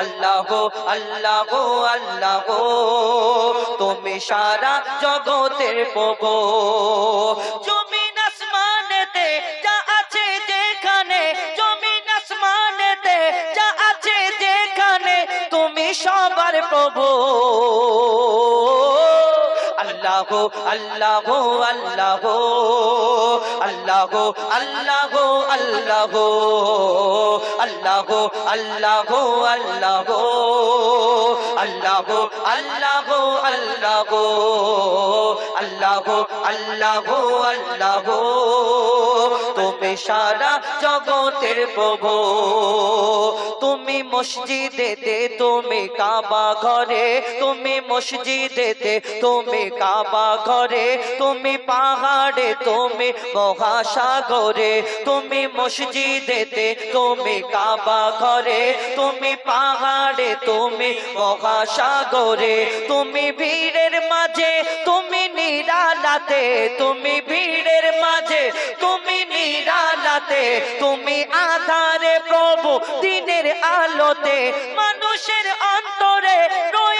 আল্লাহ আল্লাহ আল্লাহ, তুমি সারা জগতের প্রভু। জমিন আসমানেতে যা আছে যেখানে, জমিন আসমানেতে যা আছে যেখানে, তুমি সবার প্রভু। আল্লাহ আল্লাহ আল্লাহ আল্লাহ আল্লাহ আল্লাহ আল্লাহ আল্লাহ আল্লাহ আল্লাহ আল্লাহ আল্লাহ আল্লাহ আল্লাহ আল্লাহ তুমি সারা জগতের প্রভু তুমি মসজিদেতে তুমি কাবা ঘরে তুমি মসজিদেতে তুমি কাবা ঘরে তুমি পাহাড়ে, তুমি মহাসাগরে, তুমি মসজিদেতে, তুমি কাবা ঘরে, তুমি পাহাড়ে, তুমি মহাসাগরে, তুমি ভিড়ের মাঝে, তুমি নিরালাতে, তুমি ভিড়ের মাঝে, তুমি নিরালাতে, তুমি আধারে প্রভু, দিনের আলোতে, মানুষের অন্তরে রয়েছ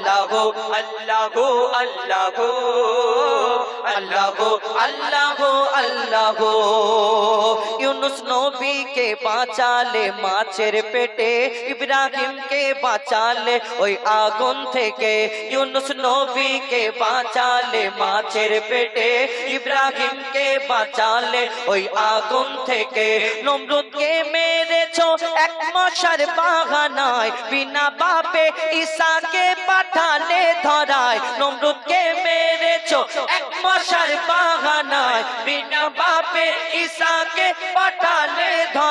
আল্লাহ আল্লাহ আল্লাহ আল্লাহ আল্লাহ আল্লাহ। ইউনুস নবীকে বাঁচালে মাছের পেটে, ইব্রাহিমকে বাঁচালে ওই আগুন থেকে। ইউনুস নবীকে বাঁচালে মাছের পেটে, ইব্রাহিমকে বাঁচালে ওই আগুন থেকে। নমরুদকে মেরেছো এক মশার বাগানায় বিনা বাপে ঈশাকে পাঠালে ধরায়, নমরুদকে মেরেছো। এক মশার বাগানায় বিনা বাপে ঈশাকে পাঠালে ধরায়।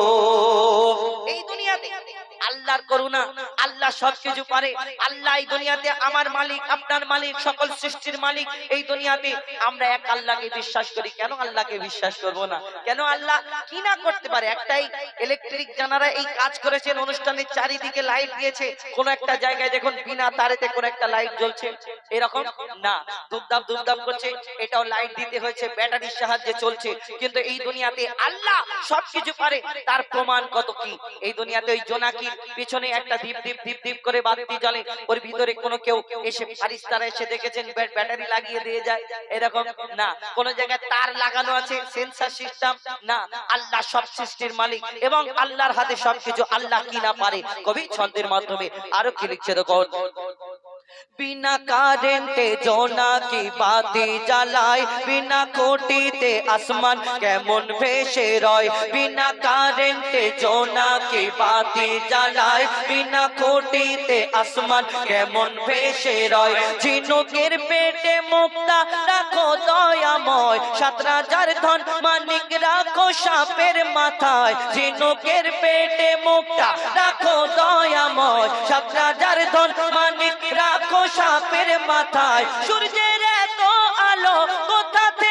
আল্লাহর করুণা। আল্লাহ সবকিছু পারে। আল্লাহ এই দুনিয়াতে আমার মালিক, আপনার মালিক, সকল সৃষ্টির মালিক এই দুনিয়াতে। আমরা এক আল্লাহকে বিশ্বাস করি। কেন আল্লাহকে বিশ্বাস করব না? কেন আল্লাহ কি না করতে পারে? একটাই ইলেকট্রিক জানারা এই কাজ করেছেন, অনুষ্ঠানের চারিদিকে লাইট দিয়েছে। কোন একটা জায়গায় দেখুন, বিনা তারেতে কোন একটা লাইট জ্বলছে। এরকম? না। দুপদাপ দুপদাপ করছে। এটাও লাইট দিতে হয়েছে, ব্যাটারির সাহায্যে চলছে। কিন্তু এই দুনিয়াতে আল্লাহ সবকিছু পারে। তার প্রমাণ কত কি? এই দুনিয়াতে ওই জোনাকির পিছনে একটা দীপ দীপ দীপ দীপ করে বাতি জ্বলে। ওর ভিতরে কোনো কেউ এসে ফারিস্তারা এসে দেখেছেন ব্যাটারি লাগিয়ে দিয়ে যায়। এরকম, না, কোন জায়গায় তার লাগানো আছে সেন্সার সিস্টেম না, আল্লাহ সব সৃষ্টির মালিক। এবং আল্লাহর হাতে সবকিছু আল্লাহ কি না পারে, কবি ছন্দের মাধ্যমে আরও কি লিখছে দেখো। বিনা কারেন্টে জোনাকি বাতি জ্বালায়, বিনা কোটিতে আসমান কেমন ভেসে রয়? বিনা কারেন্টে জোনাকি বাতি জ্বালায়? বিনা কোটিতে আসমান কেমন ভেসে রয়? ঝিনুকের পেটে মুক্তা রাখো দয়াময়। সাত রাজার ধন মানিক রাখো সাপের মাথায়। ঝিনুকের পেটে মুক্তা রাখো দয়াময়। সাত রাজার ধন মানিক রাখো সাপের মাথায়। সূর্যের এত আলো কোথা থেকে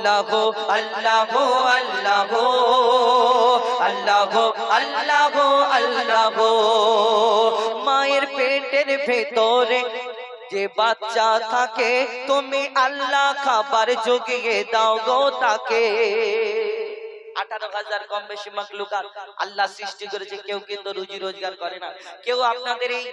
আল্লাহ আল্লাহ আল্লাহ আল্লাহ আল্লাহ আল্লাহ। মায়ের পেটের ভেতরে যে বাচ্চা থাকে, তুমি আল্লাহ খাবার জুগিয়ে দাও গো তাকে। আঠারো আল্লাহ সৃষ্টি করেছে, কেউ কিন্তু রুজি রোজগার করে না। কেউ আপনাদের এই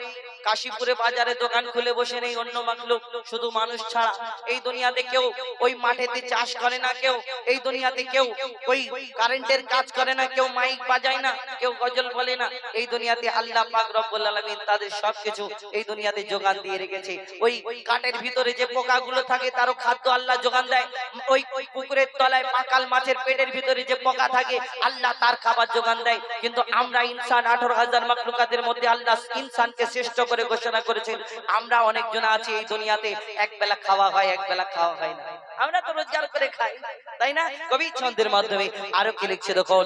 কাশীপুরে বাজারে দোকান খুলে বসে নেই অন্য মাকলুক শুধু মানুষ ছাড়া। এই দুনিয়াতে কেউ ওই মাঠেতে চাষ করে না কেউ এই দুনিয়াতে কেউ ওই কারেন্টের কাজ করে না কেউ মাইক বাজায় না কেউ গজল বলে না। এই দুনিয়াতে আল্লাহ পাক রব্বুল আলামিন তাদের সবকিছু এই দুনিয়াতে যোগান দিয়ে রেখেছে। ওই কাঠের ভিতরে যে পোকাগুলো থাকে তারও খাদ্য আল্লাহ যোগান দেয়। ওই ওই পুকুরের তলায় পাকাল মাছের পেটের ভিতরে যে পোকা থাকে আল্লাহ তার খাবার যোগান দেয়। কিন্তু আমরা ইনসান আঠারো হাজার মাকলুকাতের মধ্যে আল্লাহ ইনসানকে শ্রেষ্ঠ করে ঘোষণা করেছেন, আমরা অনেকজন আছি এই দুনিয়াতে এক বেলা খাওয়া হয় এক বেলা খাওয়া হয় না। আমরা তো রোজগার করে খাই, তাই না? কবি ছন্দের মাধ্যমে আরও কি লিখছে দেখুন?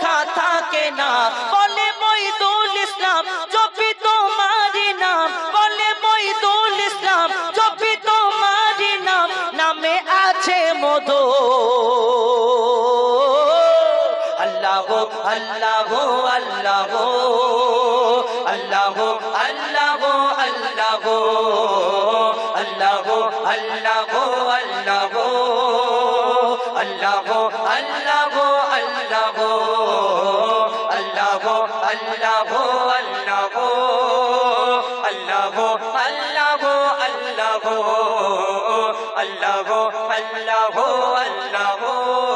ভুখা থাকে না। বলে মইদুল ইসলাম, জপি তোমারি নাম। বলে মইদুল ইসলাম, জপি তোমারি নাম। নামে আছে মধু। আল্লাহ আল্লাহ আল্লাহ। আল্লাহ আল্লাহ আল্লাহ। আল্লাহ আল্লাহ আল্লাহ। আল্লাহ আল্লাহ। আল্লাহ গো আল্লাহ গো আল্লাহ গো আল্লাহ গো আল্লাহ গো আল্লাহ গো আল্লাহ গো আল্লাহ গো আল্লাহ গো আল্লাহ গো